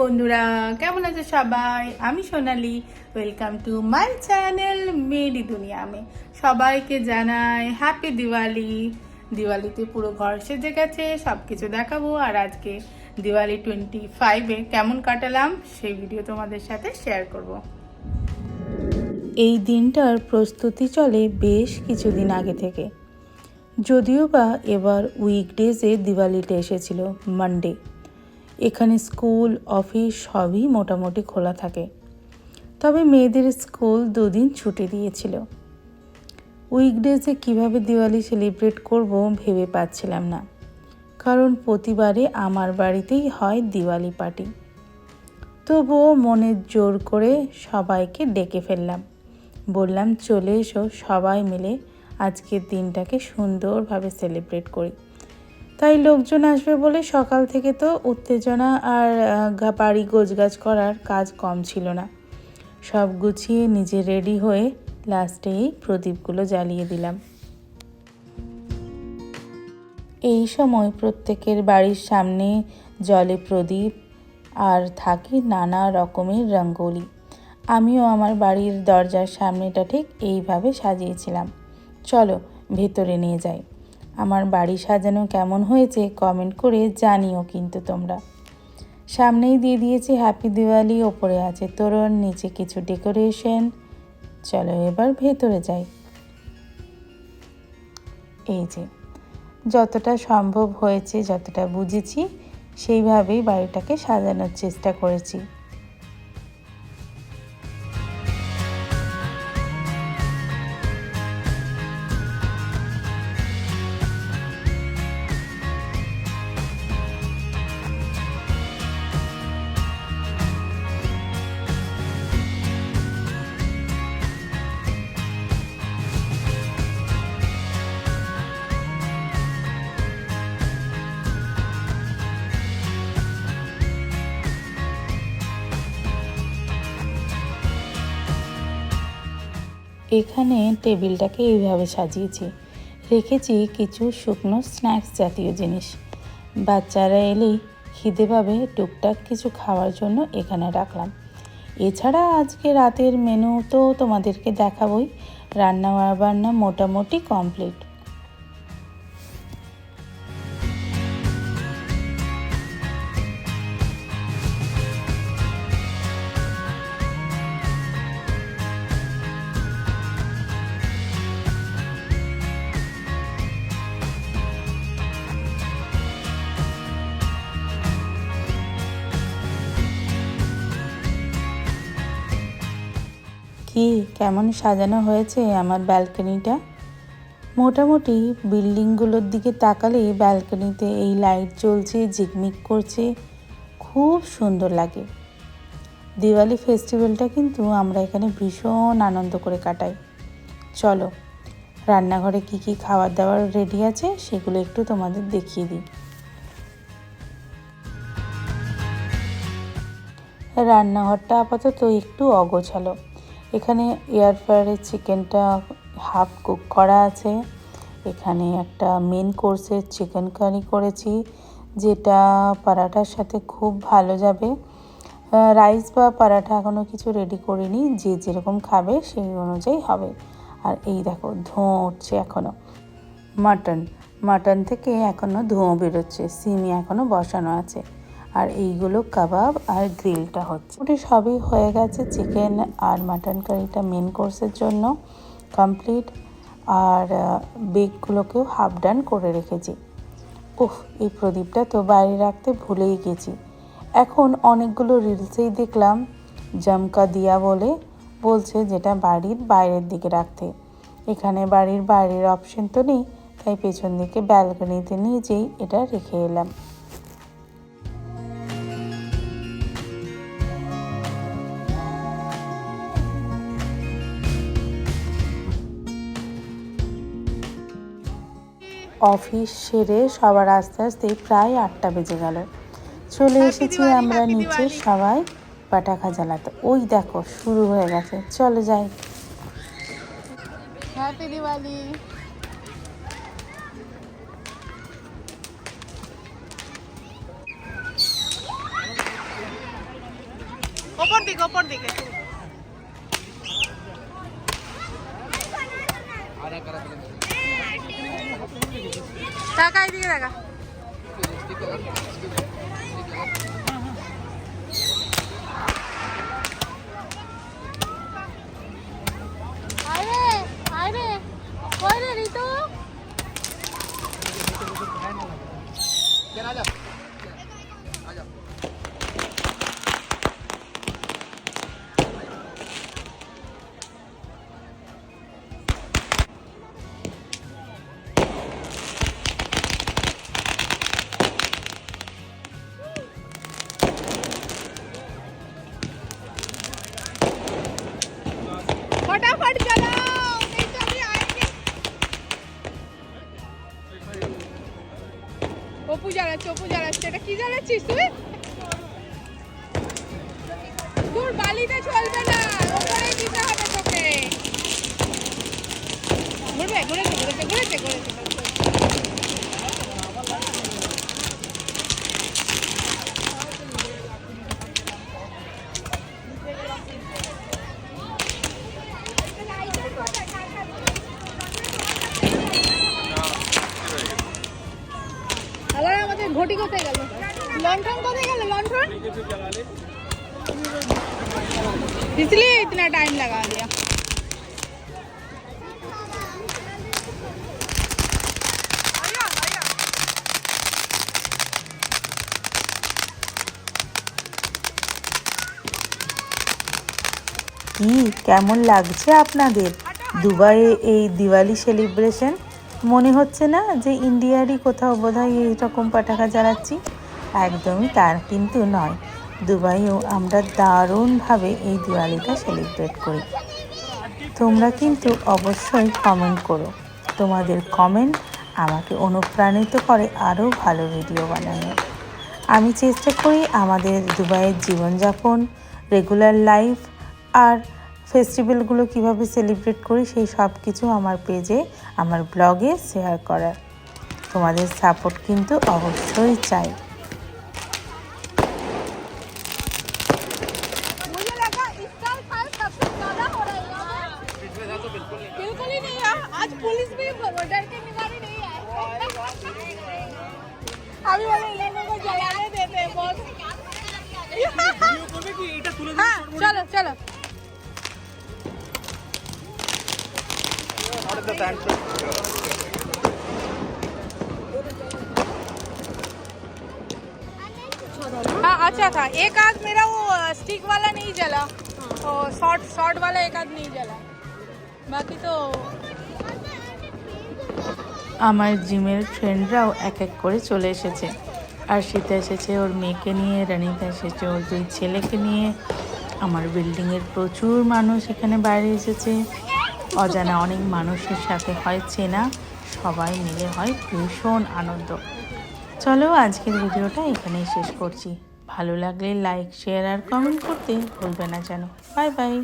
বন্ধুরা, কেমন আছে সবাই? আমি Sonali welcome to my channel মেডি দুনিয়া মে সবাইকে জানাই হ্যাপি দিওয়ালি দিওয়ালিতে পুরো ঘর সেজে গেছে সব কিছু দেখাবো। আর আজকে দিওয়ালি টোয়েন্টি ফাইভে কেমন কাটালাম, সেই ভিডিও তোমাদের সাথে শেয়ার করব। এই দিনটার প্রস্তুতি চলে বেশ কিছুদিন আগে থেকে। যদিও বা এবার উইকডেজে দিওয়ালিটা এসেছিল মানডে এখানে স্কুল, অফিস সবই মোটামুটি খোলা থাকে। তবে মেয়েদের স্কুল দুদিন ছুটি দিয়েছিল। উইকডেজে কীভাবে দিওয়ালি সেলিব্রেট করব ভেবে পাচ্ছিলাম না। কারণ প্রতিবারে আমার বাড়িতেই হয় দিওয়ালি পার্টি। তবুও মনে জোর করে সবাইকে ডেকে ফেললাম। বললাম, চলে এসো সবাই মিলে আজকের দিনটাকে সুন্দরভাবে সেলিব্রেট করি। তাই লোকজন আসবে বলে সকাল থেকে তো উত্তেজনা আর বাড়ি গোছগাছ করার কাজ কম ছিল না। সব গুছিয়ে নিজে রেডি হয়ে লাস্টে এই প্রদীপগুলো জ্বালিয়ে দিলাম। এই সময় প্রত্যেকের বাড়ির সামনে জলে প্রদীপ আর থাকে নানা রকমের রঙ্গোলি। আমিও আমার বাড়ির দরজার সামনেটা ঠিক এইভাবে সাজিয়েছিলাম। চলো ভেতরে নিয়ে যাই। আমার বাড়ি সাজানো কেমন হয়েছে কমেন্ট করে জানিও কিন্তু তোমরা। সামনেই দিয়ে দিয়েছি হ্যাপি দিওয়ালি ওপরে আছে তোরণ, নিচে কিছু ডেকোরেশন চলো এবার ভেতরে যাই। এই যে, যতটা সম্ভব হয়েছে, যতটা বুঝেছি, সেইভাবেই বাড়িটাকে সাজানোর চেষ্টা করেছি। এখানে টেবিলটাকে এইভাবে সাজিয়েছি। রেখেছি কিছু শুকনো স্ন্যাক্স জাতীয় জিনিস। বাচ্চারা এলেই খিদে পাবে টুকটাক কিছু খাওয়ার জন্য এখানে রাখলাম। এছাড়া আজকে রাতের মেনু তো তোমাদেরকে দেখাবই। রান্না বান্না মোটামুটি কমপ্লিট কেমন সাজানো হয়েছে আমার ব্যালকনিটা? মোটামুটি বিল্ডিংগুলোর দিকে তাকালে ব্যালকনিতে এই লাইট জ্বলছে, ঝিকমিক করছে, খুব সুন্দর লাগে। দিওয়ালি ফেস্টিভ্যালটা কিন্তু আমরা এখানে ভীষণ আনন্দ করে কাটাই। চলো, রান্নাঘরে কি কি খাবার দাবার রেডি আছে সেগুলো একটু তোমাদের দেখিয়ে দিই। রান্নাঘরটা আপাতত একটু অগোছালো। এখানে এয়ার ফ্রায়ারে চিকেনটা হাফ কুক করা আছে। এখানে একটা মেন কোর্সের চিকেন কারি করেছি, যেটা পরাঠার সাথে খুব ভালো যাবে। রাইস বা পরাঠা এখনও কিছু রেডি করিনি, যে যেরকম খাবে সেই অনুযায়ী হবে। আর এই দেখো, ধোঁয়া উঠছে এখনও মাটন মাটন থেকে এখনও ধোঁয়া বেরোচ্ছে, সিমি এখনও বসানো আছে। আর এইগুলো কাবাব আর গ্রিলটা হচ্ছে। ওটা সবই হয়ে গেছে চিকেন আর মাটন কারিটা মেন কোর্সের জন্য কমপ্লিট আর বেগগুলোকেও হাফ ডান করে রেখেছি। উফ, এই প্রদীপটা তো বাইরে রাখতে ভুলেই গেছি। এখন অনেকগুলো রিলসেই দেখলাম, জমকা দিয়া বলে বলছে যেটা বাড়ির বাইরের দিকে রাখতে। এখানে বাড়ির বাইরের অপশন তো নেই, তাই পেছন দিকে ব্যালকনিতে নিয়ে যেই এটা রেখে এলাম। অফিস সেরে সবার আস্তে আস্তে প্রায় আটটা বেজে গেল। চলে এসেছি আমরা নিচে দিওয়ালি। সবাই পাটাখা জ্বালাতে। ওই দেখো শুরু হয়ে গেছে। চলে যাই। হ্যাপি দিওয়ালি ওপর দিকে ওপর দিকে। এদিকে দেখা আরে আরে কই রে রিতু অপু জ্বালাচ্ছে অপু জ্বালাচ্ছে এটা কি জ্বালাচ্ছিস তুই? তোর বালিতে চলবে না, ওপরে দিতে হবে তোকে। ঘুরবে, ঘুরেছে ঘুরেছে ঘুরেছে ঘুরেছে। ঘটি কোথায় গেল? লন্ঠন কোথায় গেল? লন্ঠন इसलिए इतना टाइम लगा दिया কেমন লাগছে আপনাদের? দুবাইয়ে এই দিওয়ালি সেলিব্রেশন মনে হচ্ছে না যে ইন্ডিয়ারই কোথাও বোধহয় এইরকম পটাকা জ্বালাচ্ছি? একদমই তার কিন্তু নয়। দুবাইও আমরা দারুণভাবে এই দিওয়ালিটা সেলিব্রেট করি। তোমরা কিন্তু অবশ্যই কমেন্ট করো। তোমাদের কমেন্ট আমাকে অনুপ্রাণিত করে আরও ভালো ভিডিও বানানোর। আমি চেষ্টা করি আমাদের দুবাইয়ের জীবনযাপন রেগুলার লাইফ আর ফেস্টিভ্যালগুলো কীভাবে সেলিব্রেট করি সেই সব কিছু আমার পেজে আমার ব্লগে শেয়ার করার তোমাদের সাপোর্ট কিন্তু অবশ্যই চাই। চলো চলো चलो हाँ अच्छा था एक आध मेरा वो स्टिक वाला नहीं जला और शॉर्ट शॉर्ट वाला एक आध नहीं जला बाकी तो আমার জিমের ফ্রেন্ডরাও এক এক করে চলে এসেছে আর শীতা এসেছে ওর মেয়েকে নিয়ে রানিতা এসেছে ওর দুই ছেলেকে নিয়ে আমার বিল্ডিংয়ের প্রচুর মানুষ এখানে বাইরে এসেছে অজানা অনেক মানুষের সাথে হয় চেনা, সবাই মিলে হয় ভীষণ আনন্দ। চলো আজকের ভিডিওটা এখানেই শেষ করছি। ভালো লাগলে লাইক শেয়ার আর কমেন্ট করতে ভুলবে না যেন। Bye bye